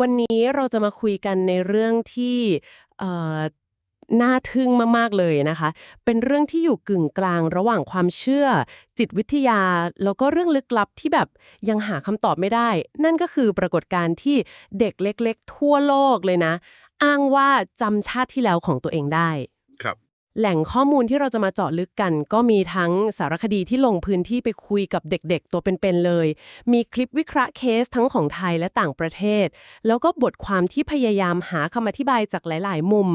วันนี้เราจะมาคุยกันในเรื่องที่น่าทึ่งมาก ๆ เลยนะคะ เป็นเรื่องที่อยู่กึ่งกลางระหว่างความเชื่อ จิตวิทยา แล้วก็เรื่องลึกลับที่แบบยังหาคำตอบไม่ได้ นั่นก็คือปรากฏการณ์ที่เด็กเล็ก ๆ ทั่วโลกเลยนะ อ้างว่าจำชาติที่แล้วของตัวเองได้ แหล่งข้อมูลที่เราจะมาเจาะลึกกัน ก็มีทั้งสารคดีที่ลงพื้นที่ไปคุยกับเด็กๆ ตัวเป็นๆเลย มีคลิปวิเคราะห์เคสทั้งของไทยและต่างประเทศ แล้วก็บทความที่พยายามหาคำอธิบายจากหลาย ๆ มุม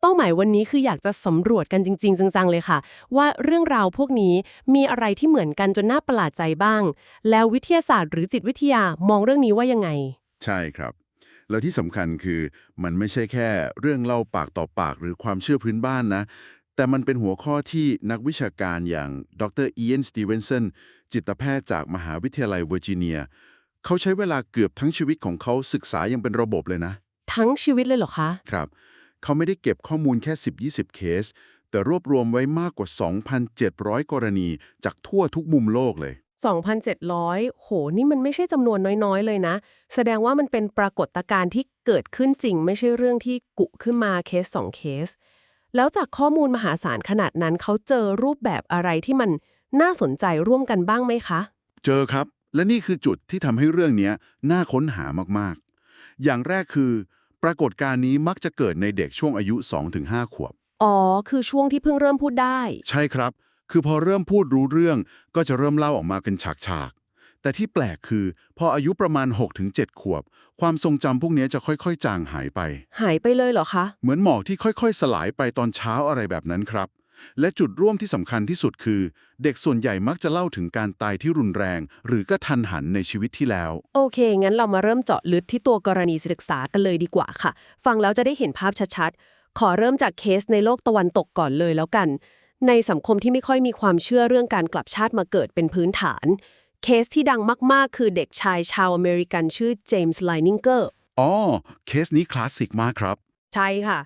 เป้าหมายวันนี้คืออยากจะสำรวจกันจริง ๆ จังๆ เลยค่ะ ว่าเรื่องราวพวกนี้มีอะไรที่เหมือนกันจนน่าประหลาดใจบ้าง แล้ววิทยาศาสตร์หรือจิตวิทยามองเรื่องนี้ว่ายังไง ใช่ครับแล้วที่สำคัญคือมันไม่ใช่แค่เรื่องเล่าปากต่อปากหรือความเชื่อพื้นบ้านนะ แต่มันเป็นหัวข้อที่นักวิชาการอย่างดรอีเอนสตีเวนสันจิตแพทย์จากมหาวิทยาลัยเวอร์จิเนีย เขาใช้เวลาเกือบทั้งชีวิตของเขาศึกษาอย่างเป็นระบบเลยนะ ทั้งชีวิตเลยเหรอคะ ครับ เขาไม่ได้เก็บข้อมูลแค่ 10-20 เคส แต่รวบรวมไว้มากกว่า 2,700 กรณีจากทั่วทุกมุมโลกเลย 2,700 โห นี่มันไม่ใช่จำนวนน้อยๆ เลยนะ แสดงว่ามันเป็นปรากฏการณ์ที่เกิดขึ้นจริง ไม่ใช่เรื่องที่กุขึ้นมาเคสสองเคส แล้วจากข้อมูลมหาศาลขนาดนั้นเขาเจอรูปแบบอะไรที่มันน่าสนใจร่วมกันบ้างไหมคะ เจอครับ และนี่คือจุดที่ทำให้เรื่องเนี้ยน่าค้นหามากๆ อย่างแรกคือ ปรากฏการณ์นี้มักจะเกิดในเด็กช่วงอายุ 2-5 ขวบ อ๋อ คือช่วงที่เพิ่งเริ่มพูดได้ ใช่ครับ คือพอเริ่มพูดรู้เรื่องก็จะเริ่มเล่าออกมาเป็นฉากๆ แต่ที่แปลกคือ พออายุประมาณ 6-7 ขวบ ความทรงจำพวกเนี้ยจะค่อยๆ จางหายไป หายไปเลยเหรอคะ เหมือนหมอกที่ค่อยๆ สลายไปตอนเช้าอะไรแบบนั้นครับ และจุดร่วมที่สำคัญที่สุดคือ เด็กส่วนใหญ่มักจะเล่าถึงการตายที่รุนแรง หรือกระทันหันในชีวิตที่แล้ว โอเค งั้นเรามาเริ่มเจาะลึกที่ตัวกรณีศึกษากันเลยดีกว่าค่ะ ฟังแล้วจะได้เห็นภาพชัดๆ ขอเริ่มจากเคสในโลกตะวันตกก่อนเลยแล้วกัน ในสังคมที่ไม่ค่อยมีความเชื่อเรื่องการกลับชาติมาเกิดเป็นพื้นฐาน เคสที่ดังมาก ๆ คือเด็กชายชาวอเมริกันชื่อเจมส์ไลนิงเกอร์ อ๋อ เคสนี้คลาสสิกมากครับ ใช่ค่ะ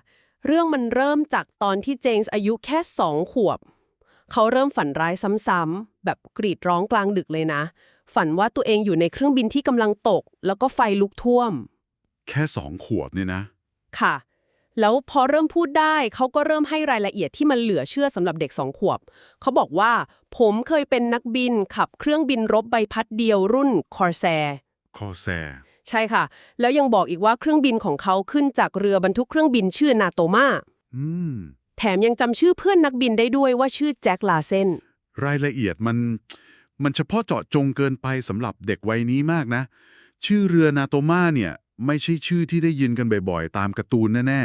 เรื่องมันเริ่มจากตอนที่เจมส์อายุแค่สองขวบ เขาเริ่มฝันร้ายซ้ำๆแบบกรีดร้องกลางดึกเลยนะ ฝันว่าตัวเองอยู่ในเครื่องบินที่กำลังตก แล้วก็ไฟลุกท่วม แค่สองขวบเนี่ยนะ ค่ะ แล้วพอเริ่มพูดได้เขาก็เริ่มให้รายละเอียดที่มันเหลือเชื่อสำหรับเด็กสองขวบ เขาบอกว่า ผมเคยเป็นนักบินขับเครื่องบินรบใบพัดเดียวรุ่นคอร์แซคอแซใช่ค่ะ แล้วยังบอกอีกว่าเครื่องบินของเขาขึ้นจากเรือบรรทุกเครื่องบินชื่อนาโตมาอืมแถมยังจำชื่อเพื่อนนักบินได้ด้วยว่าชื่อแจ็คลาเซนรายละเอียดมัน มันเฉพาะเจาะจงเกินไปสำหรับเด็กวัยนี้มากนะ ชื่อเรือนาโตมาเนี่ย ไม่ใช่ชื่อที่ได้ยินกันบ่อยๆ ตามการ์ตูนแน่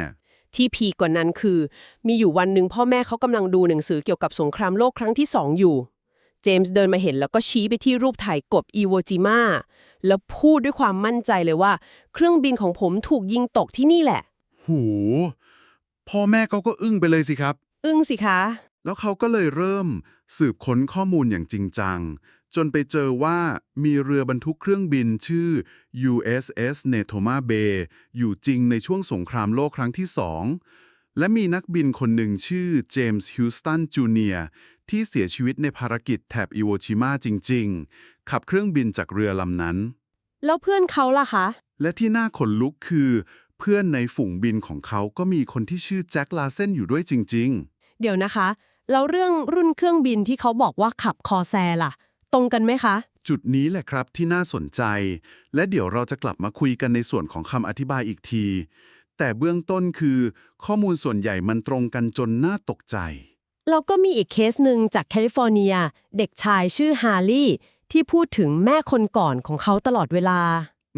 ที่พีกว่านั้นคือ มีอยู่วันหนึ่งพ่อแม่เขากำลังดูหนังสือเกี่ยวกับสงครามโลกครั้งที่สองอยู่ เจมส์เดินมาเห็นแล้วก็ชี้ไปที่รูปถ่ายกบอีโวจิมาแล้วพูดด้วยความมั่นใจเลยว่า เครื่องบินของผมถูกยิงตกที่นี่แหละ ๆ หูพ่อแม่เขาก็อึ้งไปเลยสิครับ อึ้งสิคะ แล้วเขาก็เลยเริ่มสืบค้นข้อมูลอย่างจริงจัง จนไปเจอว่ามีเรือบรรทุกเครื่องบินชื่อ USS Netoma Bay อยู่จริงในช่วงสงครามโลกครั้งที่สองและมีนักบินคนหนึ่งชื่อเจมส์ฮิวสตันจูเนียร์ที่เสียชีวิตในภารกิจแถบอิโวชิมาจริง ๆ ขับเครื่องบินจากเรือลำนั้น แล้วเพื่อนเขาล่ะคะ และที่น่าขนลุกคือ เพื่อนในฝูงบินของเขาก็มีคนที่ชื่อแจ็คลาเซนอยู่ด้วยจริง ๆ เดี๋ยวนะคะ แล้วเรื่องรุ่นเครื่องบินที่เขาบอกว่าขับคอแซล่ะ ตรงกันไหมคะ จุดนี้แหละครับที่น่าสนใจ และเดี๋ยวเราจะกลับมาคุยกันในส่วนของคำอธิบายอีกที แต่เบื้องต้นคือ ข้อมูลส่วนใหญ่มันตรงกันจนน่าตกใจ แล้วก็มีอีกเคสหนึ่งจากแคลิฟอร์เนีย เด็กชายชื่อฮาร์ลี่ที่พูดถึงแม่คนก่อนของเขาตลอดเวลา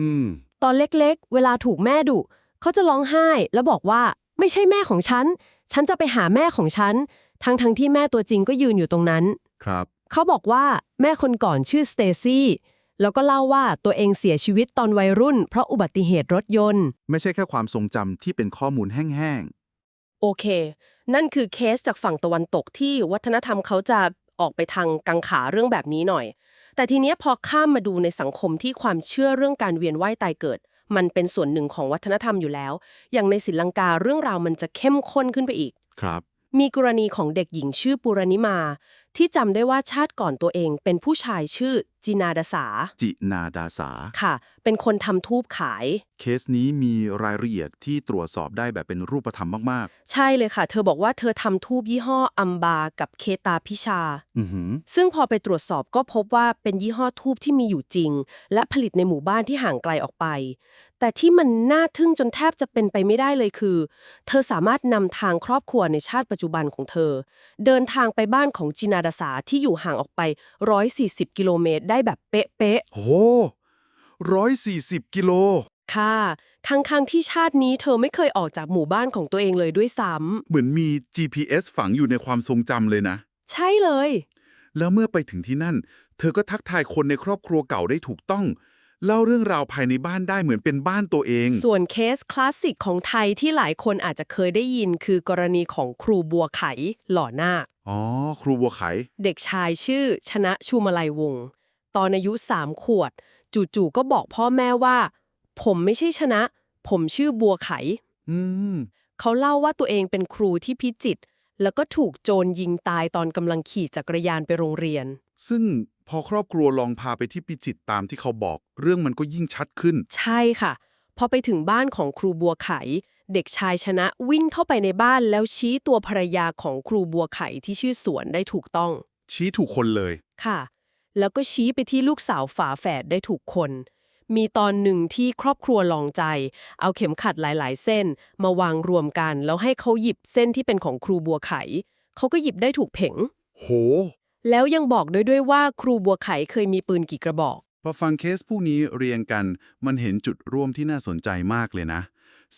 อืม ตอนเล็กๆ เวลาถูกแม่ดุ เขาจะร้องไห้แล้วบอกว่าไม่ใช่แม่ของฉัน ฉันจะไปหาแม่ของฉัน ทั้งๆที่แม่ตัวจริงก็ยืนอยู่ตรงนั้น ครับ เขาบอกว่าแม่คนก่อนชื่อสเตซี่แล้วก็เล่าว่าตัวเองเสียชีวิตตอนวัยรุ่น เพราะอุบัติเหตุรถยนต์ ไม่ใช่แค่ความทรงจำที่เป็นข้อมูลแห้งโอเค นั่นคือเคสจากฝั่งตะวันตกที่วัฒนธรรมเขาจะออกไปทางกังขาเรื่องแบบนี้หน่อย แต่ทีเนี้ยพอข้ามมาดูในสังคมที่ความเชื่อเรื่องการเวียนว่ายตายเกิด มันเป็นส่วนหนึ่งของวัฒนธรรมอยู่แล้ว อย่างในศรีลังกาเรื่องราวมันจะเข้มข้นขึ้นไปอีก ๆ ครับ มีกรณีของเด็กหญิงชื่อปุรณิมา ที่จำได้ว่าชาติก่อนตัวเองเป็นผู้ชายชื่อจินาดาสา จินาดาสา ค่ะ เป็นคนทำทูบขาย เคสนี้มีรายละเอียดที่ตรวจสอบได้แบบเป็นรูปธรรมมากใช่เลยค่ะ เธอบอกว่าเธอทำทูบยี่ห้ออัมบา กับเคตาพิชาๆอือหือซึ่งพอไปตรวจสอบก็พบว่าเป็นยี่ห้อทูบที่มีอยู่จริง และผลิตในหมู่บ้านที่ห่างไกลออกไป แต่ที่มันน่าทึ่งจนแทบจะเป็นไปไม่ได้เลยคือ เธอสามารถนำทางครอบครัวในชาติปัจจุบันของเธอ เดินทางไปบ้านของจินาดาสาที่อยู่ห่างออกไป 140 กิโลเมตรได้แบบเป๊ะโหร้อยสี่สิบกิโลๆค่ะ ทั้งๆที่ชาตินี้เธอไม่เคยออกจากหมู่บ้านของตัวเองเลยด้วยซ้ำเหมือนมี GPS ฝังอยู่ในความทรงจำเลยนะใช่เลย แล้วเมื่อไปถึงที่นั่น เธอก็ทักทายคนในครอบครัวเก่าได้ถูกต้อง เล่าเรื่องราวภายในบ้านได้เหมือนเป็นบ้านตัวเอง ส่วนเคสคลาสสิกของไทยที่หลายคนอาจจะเคยได้ยิน คือกรณีของครูบัวไข หล่อนาคอ๋อ ครูบัวไข เด็กชายชื่อชนะชูมาลัยวงศ์ ตอนอายุสามขวด จู่ๆก็บอกพ่อแม่ว่า ผมไม่ใช่ชนะ ผมชื่อบัวไข อืม เขาเล่าว่าตัวเองเป็นครูที่พิจิตรแล้วก็ถูกโจรยิงตายตอนกำลังขี่จักรยานไปโรงเรียน ซึ่งพอครอบครัวลองพาไปที่พิจิตรตามที่เขาบอก เรื่องมันก็ยิ่งชัดขึ้น ใช่ค่ะ พอไปถึงบ้านของครูบัวไข เด็กชายชนะวิ่งเข้าไปในบ้านแล้วชี้ตัวภรรยาของครูบัวไขที่ชื่อสวนได้ถูกต้อง ชี้ถูกคนเลย ค่ะ แล้วก็ชี้ไปที่ลูกสาวฝาแฝดได้ถูกคน มีตอนหนึ่งที่ครอบครัวลองใจ เอาเข็มขัดหลาย ๆ เส้น มาวางรวมกัน แล้วให้เขาหยิบเส้นที่เป็นของครูบัวไข เขาก็หยิบได้ถูกเพ่งโห แล้วยังบอกด้วยด้วยว่าครูบัวไขเคยมีปืนกี่กระบอก พอฟังเคสพวกนี้เรียงกัน มันเห็นจุดร่วมที่น่าสนใจมากเลยนะ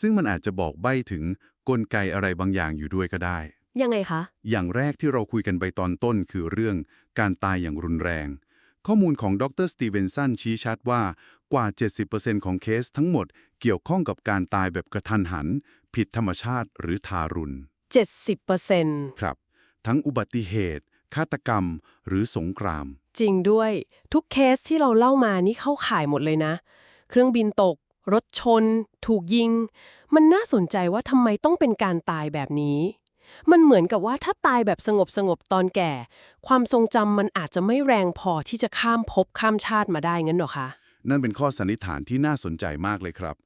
ซึ่งมันอาจจะบอกใบ้ถึงกลไกอะไรบางอย่างอยู่ด้วยก็ได้ ยังไงคะ อย่างแรกที่เราคุยกันไปตอนต้นคือเรื่องการตายอย่างรุนแรง ข้อมูลของดรสตีเวนสันชี้ชัดว่ากว่า 70%ของเคสทั้งหมดเกี่ยวข้องกับการตายแบบกระทันหัน ผิดธรรมชาติหรือทารุณ 70%ครับ ทั้งอุบัติเหตุ ฆาตกรรม หรือสงคราม จริงด้วย ทุกเคสที่เราเล่ามานี่เข้าข่ายหมดเลยนะ เครื่องบินตก รถชน ถูกยิง มันน่าสนใจว่าทำไมต้องเป็นการตายแบบนี้ มันเหมือนกับว่าถ้าตายแบบสงบสงบๆตอนแก่ ความทรงจำมันอาจจะไม่แรงพอที่จะข้ามภพข้ามชาติมาได้งั้นเหรอคะนั่นเป็นข้อสันนิษฐานที่น่าสนใจมากเลยครับ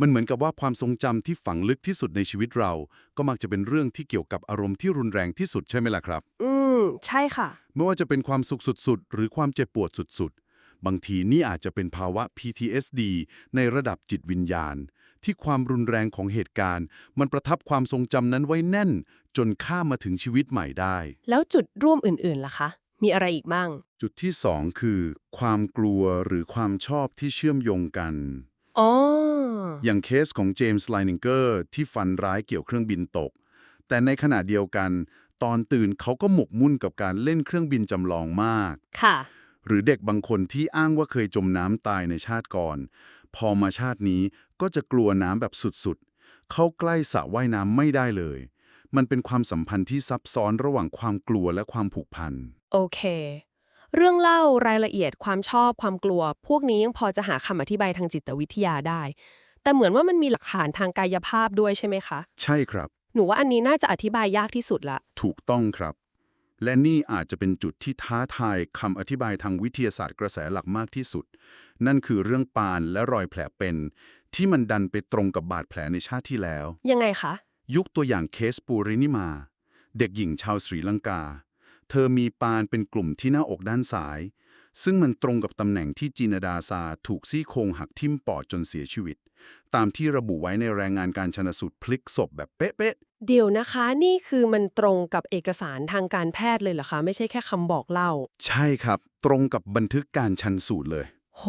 มันเหมือนกับว่าความทรงจำที่ฝังลึกที่สุดในชีวิตเรา ก็มักจะเป็นเรื่องที่เกี่ยวกับอารมณ์ที่รุนแรงที่สุดใช่ไหมล่ะครับ อืม ใช่ค่ะ ไม่ว่าจะเป็นความสุขสุดๆ หรือความเจ็บปวดสุดๆ บางทีนี่อาจจะเป็นภาวะ PTSD ในระดับจิตวิญญาณ ที่ความรุนแรงของเหตุการณ์ มันประทับความทรงจำนั้นไว้แน่น จนข้ามมาถึงชีวิตใหม่ได้ แล้วจุดร่วมอื่นๆล่ะคะ มีอะไรอีกบ้าง จุดที่สองคือ ความกลัวหรือความชอบที่เชื่อมโยงกัน อ๋อ อย่างเคสของเจมส์ไลนิงเกอร์ที่ฟันร้ายเกี่ยวเครื่องบินตก แต่ในขณะเดียวกัน ตอนตื่นเขาก็หมกมุ่นกับการเล่นเครื่องบินจำลองมาก ค่ะ หรือเด็กบางคนที่อ้างว่าเคยจมน้ำตายในชาติก่อน พอมาชาตินี้ก็จะกลัวน้ำแบบสุดๆ เข้าใกล้สระว่ายน้ำไม่ได้เลย มันเป็นความสัมพันธ์ที่ซับซ้อนระหว่างความกลัวและความผูกพัน โอเค เรื่องเล่ารายละเอียดความชอบความกลัว พวกนี้ยังพอจะหาคำอธิบายทางจิตวิทยาได้ แต่เหมือนว่ามันมีหลักฐานทางกายภาพด้วยใช่ไหมคะ ใช่ครับ หนูว่าอันนี้น่าจะอธิบายยากที่สุดละ ถูกต้องครับ และนี่อาจจะเป็นจุดที่ท้าทายคำอธิบายทางวิทยาศาสตร์กระแสหลักมากที่สุด นั่นคือเรื่องปานและรอยแผลเป็น ที่มันดันไปตรงกับบาดแผลในชาติที่แล้ว ยังไงคะ ยุคตัวอย่างเคสปูรินิมา เด็กหญิงชาวศรีลังกา เธอมีปานเป็นกลุ่มที่หน้าอกด้านซ้าย ซึ่งมันตรงกับตำแหน่งที่จีนดาซาถูกซี่โครงหักทิ่มปอดจนเสียชีวิต ตามที่ระบุไว้ในรายงานการชนสูตรพลิกศพแบบเป๊ะเดี๋ยวนะคะนี่คือมันตรงกับเอกสารทางการแพทย์เลยเหรอคะ ไม่ใช่แค่คำบอกเล่า ๆ ใช่ครับ ตรงกับบันทึกการชันสูตรเลย โห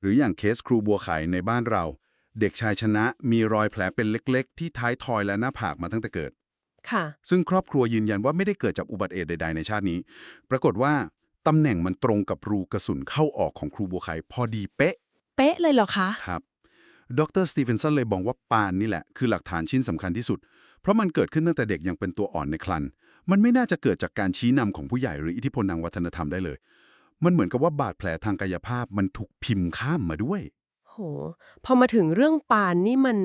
หรืออย่างเคสครูบัวไข่ในบ้านเรา เด็กชายชนะมีรอยแผลเป็นเล็กๆ ที่ท้ายทอยและหน้าผากมาตั้งแต่เกิด ค่ะ ซึ่งครอบครัวยืนยันว่าไม่ได้เกิดจากอุบัติเหตุใดๆในชาตินี้ ปรากฏว่าตำแหน่งมันตรงกับรูกระสุนเข้าออกของครูบัวไข่พอดีเป๊ะ เป๊ะเลยเหรอคะ ครับ ดรสตีเฟนสันเลยบอกว่าปานนี่แหละ คือหลักฐานชิ้นสำคัญที่สุด เพราะมันเกิดขึ้นตั้งแต่เด็กยังเป็นตัวอ่อนในครรภ์มันไม่น่าจะเกิดจากการชี้นำของผู้ใหญ่หรืออิทธิพลทางวัฒนธรรมได้เลย มันเหมือนกับว่าบาดแผลทางกายภาพมันถูกพิมพ์ข้ามมาด้วย โห พอมาถึงเรื่องปานนี่มัน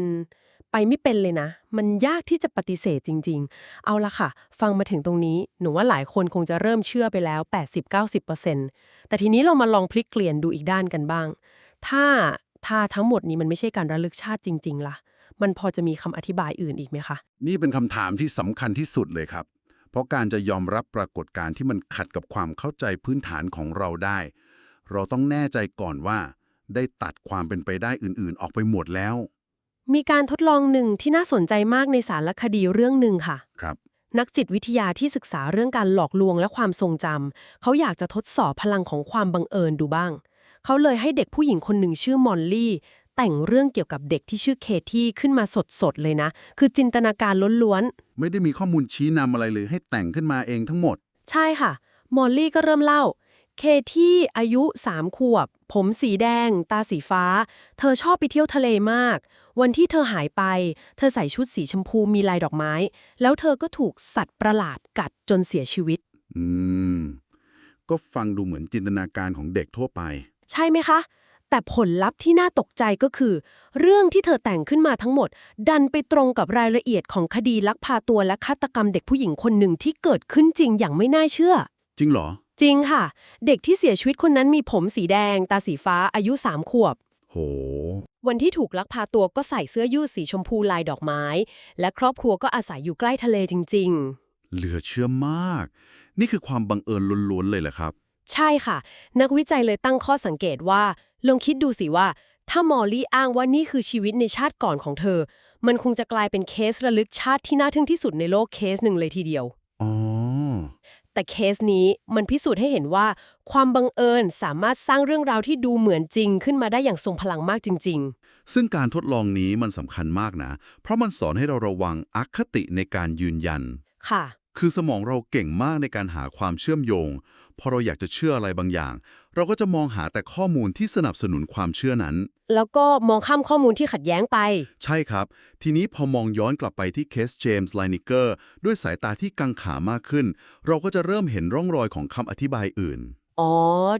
ไปไม่เป็นเลยนะ มันยากที่จะปฏิเสธจริง ๆ เอาละค่ะ ฟังมาถึงตรงนี้ หนูว่าหลายคนคงจะเริ่มเชื่อไปแล้ว 80-90%แต่ทีนี้เรามาลองพลิกเกลี่ยนดูอีกด้านกันบ้าง ถ้า ถ้าทั้งหมดนี้มันไม่ใช่การระลึกชาติจริง ๆล่ะ มันพอจะมีคำอธิบายอื่นอีกไหมคะ นี่เป็นคำถามที่สำคัญที่สุดเลยครับ เพราะการจะยอมรับปรากฏการณ์ที่มันขัดกับความเข้าใจพื้นฐานของเราได้ เราต้องแน่ใจก่อนว่า ได้ตัดความเป็นไปได้อื่นๆ ออกไปหมดแล้ว มีการทดลองหนึ่งที่น่าสนใจมากในสารคดีเรื่องหนึ่งค่ะ ครับนักจิตวิทยาที่ศึกษาเรื่องการหลอกลวงและความทรงจำ เขาอยากจะทดสอบพลังของความบังเอิญดูบ้าง เขาเลยให้เด็กผู้หญิงคนหนึ่งชื่อมอลลี่ แต่งเรื่องเกี่ยวกับเด็กที่ชื่อเคที่ขึ้นมาสดๆเลยนะ คือจินตนาการล้วนไม่ได้มีข้อมูลชี้นำอะไรเลยให้แต่งขึ้นมาเองทั้งหมดๆใช่ค่ะ มอลลี่ก็เริ่มเล่า เคที่อายุสามขวบ ผมสีแดง ตาสีฟ้า เธอชอบไปเที่ยวทะเลมาก วันที่เธอหายไป เธอใส่ชุดสีชมพูมีลายดอกไม้ แล้วเธอก็ถูกสัตว์ประหลาดกัดจนเสียชีวิต อืม ก็ฟังดูเหมือนจินตนาการของเด็กทั่วไป ใช่ไหมคะ แต่ผลลัพธ์ที่น่าตกใจก็คือ เรื่องที่เธอแต่งขึ้นมาทั้งหมด ดันไปตรงกับรายละเอียดของคดีลักพาตัวและฆาตกรรมเด็กผู้หญิงคนหนึ่งที่เกิดขึ้นจริงอย่างไม่น่าเชื่อ จริงเหรอ จริงค่ะ เด็กที่เสียชีวิตคนนั้นมีผมสีแดง ตาสีฟ้าอายุสามขวบ โห วันที่ถูกลักพาตัวก็ใส่เสื้อยืดสีชมพูลายดอกไม้ และครอบครัวก็อาศัยอยู่ใกล้ทะเลจริง ๆ เหลือเชื่อมาก นี่คือความบังเอิญล้วนๆเลยเหรอครับ ใช่ค่ะ นักวิจัยเลยตั้งข้อสังเกตว่า ลองคิดดูสิว่า ถ้ามอลลี่อ้างว่านี่คือชีวิตในชาติก่อนของเธอ มันคงจะกลายเป็นเคสระลึกชาติที่น่าทึ่งที่สุดในโลกเคสหนึ่งเลยทีเดียวอ๋อแต่เคสนี้มันพิสูจน์ให้เห็นว่า ความบังเอิญสามารถสร้างเรื่องราวที่ดูเหมือนจริงขึ้นมาได้อย่างทรงพลังมากจริงซึ่งการทดลองนี้มันสำคัญมากนะ เพราะมันสอนให้เราระวังอคติในการยืนยันๆค่ะ คือสมองเราเก่งมากในการหาความเชื่อมโยง พอเราอยากจะเชื่ออะไรบางอย่าง เราก็จะมองหาแต่ข้อมูลที่สนับสนุนความเชื่อนั้น แล้วก็มองข้ามข้อมูลที่ขัดแย้งไป ใช่ครับ ทีนี้พอมองย้อนกลับไปที่เคสเจมส์ไลนิเกอร์ด้วยสายตาที่กังขามากขึ้น เราก็จะเริ่มเห็นร่องรอยของคำอธิบายอื่น อ๋อ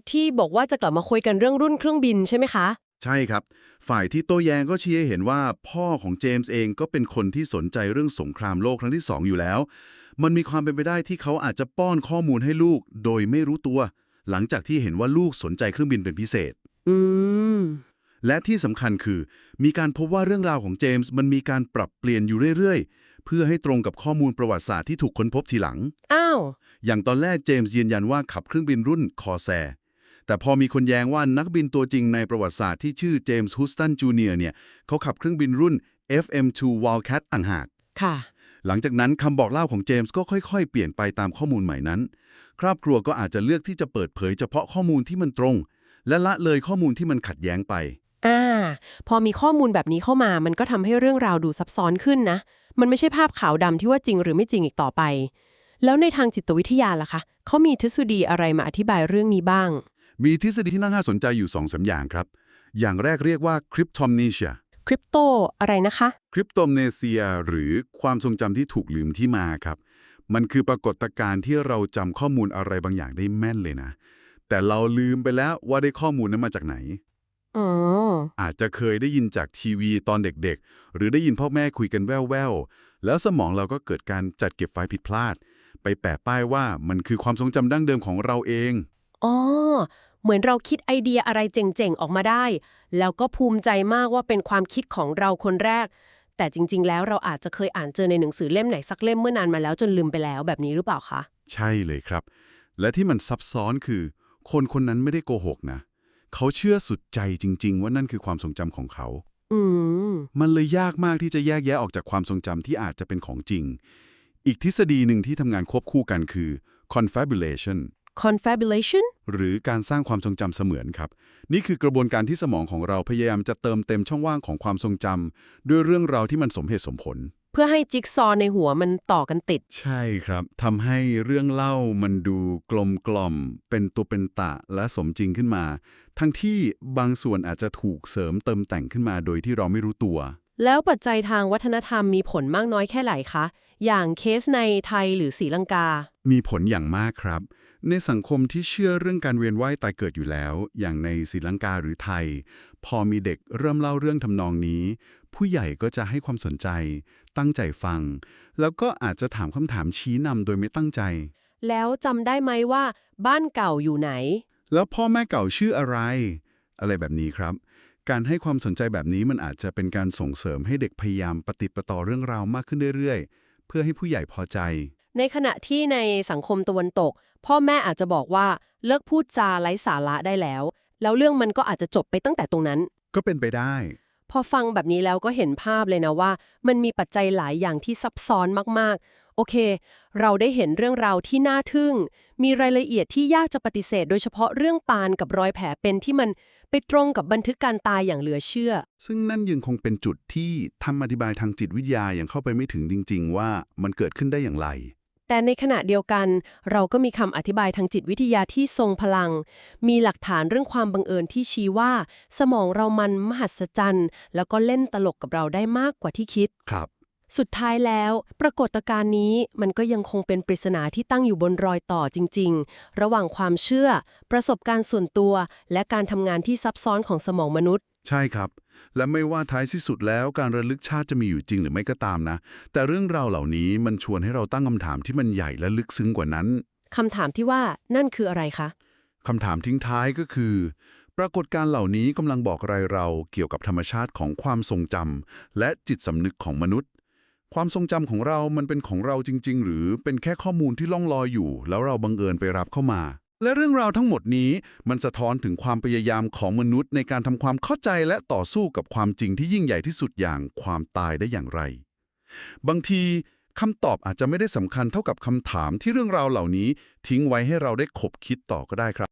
ที่บอกว่าจะกลับมาคุยกันเรื่องรุ่นเครื่องบินใช่ไหมคะ ใช่ครับ ฝ่ายที่โต้แย้งก็ชี้ให้เห็นว่า พ่อของเจมส์เองก็เป็นคนที่สนใจเรื่องสงครามโลกครั้งที่2อยู่แล้ว มันมีความเป็นไปได้ที่เขาอาจจะป้อนข้อมูลให้ลูก โดยไม่รู้ตัว หลังจากที่เห็นว่าลูกสนใจเครื่องบินเป็นพิเศษ อืม และที่สำคัญคือ มีการพบว่าเรื่องราวของเจมส์มันมีการปรับเปลี่ยนอยู่เรื่อยๆ เพื่อให้ตรงกับข้อมูลประวัติศาสตร์ที่ถูกค้นพบทีหลัง อ้าว อย่างตอนแรกเจมส์ยืนยันว่าขับเครื่องบินรุ่นคอแซร์แต่พอมีคนแย้งว่านักบินตัวจริงในประวัติศาสตร์ที่ชื่อเจมส์ฮุสตันจูเนียร์เนี่ยเขาขับเครื่องบินรุ่น FM2 Wildcat ต่างหาก ค่ะ หลังจากนั้นคำบอกเล่าของเจมส์ก็ค่อยๆ เปลี่ยนไปตามข้อมูลใหม่นั้น ครอบครัวก็อาจจะเลือกที่จะเปิดเผยเฉพาะข้อมูลที่มันตรง และละเลยข้อมูลที่มันขัดแย้งไป อ่า พอมีข้อมูลแบบนี้เข้ามา มันก็ทำให้เรื่องราวดูซับซ้อนขึ้นนะ มันไม่ใช่ภาพขาวดำที่ว่าจริงหรือไม่จริงอีกต่อไป แล้วในทางจิตวิทยาล่ะคะเขามีทฤษฎีอะไรมาอธิบายเรื่องนี้บ้าง มีทฤษฎีที่น่าสนใจอยู่2อสอย่างครับ อย่างแรกเรียกว่า cryptomnesia คริปโตอะไรนะคะ cryptomnesia หรือความทรงจำที่ถูกลืมที่มาครับ มันคือปรากฏการณ์ที่เราจำข้อมูลอะไรบางอย่างได้แม่นเลยนะ แต่เราลืมไปแล้วว่าได้ข้อมูลนั้นมาจากไหนอ๋ออาจจะเคยได้ยินจากทีวีตอนเด็กๆ หรือได้ยินพ่อแม่คุยกันแว่วๆ แล้วสมองเราก็เกิดการจัดเก็บไฟล์ผิดพลาด ไปแปะป้ายว่ามันคือความทรงจำดั้งเดิมของเราเองอ๋อ เหมือนเราคิดไอเดียอะไรเจ๋งๆ ออกมาได้ แล้วก็ภูมิใจมากว่าเป็นความคิดของเราคนแรก แต่จริง ๆ แล้วเราอาจจะเคยอ่านเจอในหนังสือเล่มไหนสักเล่มเมื่อนานมาแล้วจนลืมไปแล้วแบบนี้หรือเปล่าคะ ใช่เลยครับ และที่มันซับซ้อนคือ คนคนนั้นไม่ได้โกหกนะ เขาเชื่อสุดใจจริง ๆ ว่านั่นคือความทรงจำของเขา อืม มันเลยยากมากที่จะแยกแยะออกจากความทรงจำที่อาจจะเป็นของจริง อีกทฤษฎีหนึ่งที่ทำงานควบคู่กันคือ confabulation confabulation หรือการสร้างความทรงจำเสมือนครับ นี่คือกระบวนการที่สมองของเราพยายามจะเติมเต็มช่องว่างของความทรงจำด้วยเรื่องราวที่มันสมเหตุสมผล เพื่อให้จิ๊กซอว์ในหัวมันต่อกันติด ใช่ครับทำให้เรื่องเล่ามันดูกลมกล่อม เป็นตัวเป็นตะและสมจริงขึ้นมา ทั้งที่บางส่วนอาจจะถูกเสริมเติมแต่งขึ้นมาโดยที่เราไม่รู้ตัว แล้วปัจจัยทางวัฒนธรรมมีผลมากน้อยแค่ไหนคะ อย่างเคสในไทยหรือศรีลังกา มีผลอย่างมากครับ ในสังคมที่เชื่อเรื่องการเวียนว่ายตายเกิดอยู่แล้ว อย่างในศรีลังกาหรือไทยพพอมีเด็กเริ่มเล่าเรื่องทำนองนี้ ผู้ใหญ่ก็จะให้ความสนใจ ตั้งใจฟัง แล้วก็อาจจะถามคำถามชี้นำโดยไม่ตั้งใจ แล้วจำได้ไหมว่า บ้านเก่าอยู่ไหน แล้วพ่อแม่เก่าชื่ออะไร อะไรแบบนี้ครับ การให้ความสนใจแบบนี้มันอาจจะเป็นการส่งเสริมให้เด็กพยายามปฏิดประต่อเรื่องราวมากขึ้นเรื่อยๆ เพื่อให้ผู้ใหญ่พอใจ ในขณะที่ในสังคมตะวันตก พ่อแม่อาจจะบอกว่าเลิกพูดจาไร้สาระได้แล้ว แล้วเรื่องมันก็อาจจะจบไปตั้งแต่ตรงนั้น ก็เป็นไปได้ พอฟังแบบนี้แล้วก็เห็นภาพเลยนะว่า มันมีปัจจัยหลายอย่างที่ซับซ้อนมากๆ โอเค เราได้เห็นเรื่องราวที่น่าทึ่ง มีรายละเอียดที่ยากจะปฏิเสธ โดยเฉพาะเรื่องปานกับรอยแผลเป็นที่มันไปตรงกับบันทึกการตายอย่างเหลือเชื่อ ซึ่งนั่นยังคงเป็นจุดที่ทำอธิบายทางจิตวิทยาอย่างเข้าไปไม่ถึงจริง ๆ ว่ามันเกิดขึ้นได้อย่างไร แต่ในขณะเดียวกัน เราก็มีคำอธิบายทางจิตวิทยาที่ทรงพลัง มีหลักฐานเรื่องความบังเอิญที่ชี้ว่า สมองเรามันมหัศจรรย์ แล้วก็เล่นตลกกับเราได้มากกว่าที่คิด ครับ สุดท้ายแล้ว ปรากฏการณ์นี้มันก็ยังคงเป็นปริศนาที่ตั้งอยู่บนรอยต่อจริง ๆ ระหว่างความเชื่อ ประสบการณ์ส่วนตัว และการทำงานที่ซับซ้อนของสมองมนุษย์ ใช่ครับ และไม่ว่าท้ายที่สุดแล้วการระลึกชาติจะมีอยู่จริงหรือไม่ก็ตามนะ แต่เรื่องราวเหล่านี้มันชวนให้เราตั้งคำถามที่มันใหญ่และลึกซึ้งกว่านั้นคำถามที่ว่านั่นคืออะไรคะคำถามทิ้งท้ายก็คือ ปรากฏการณ์เหล่านี้กำลังบอกอะไรเราเกี่ยวกับธรรมชาติของความทรงจำและจิตสำนึกของมนุษย์ ความทรงจำของเรามันเป็นของเราจริง ๆ หรือเป็นแค่ข้อมูลที่ล่องลอยอยู่ แล้วเราบังเอิญไปรับเข้ามา และเรื่องราวทั้งหมดนี้มันสะท้อนถึงความพยายามของมนุษย์ในการทำความเข้าใจและต่อสู้กับความจริงที่ยิ่งใหญ่ที่สุดอย่างความตายได้อย่างไร บางทีคำตอบอาจจะไม่ได้สำคัญเท่ากับคำถามที่เรื่องราวเหล่านี้ทิ้งไว้ให้เราได้ขบคิดต่อก็ได้ครับ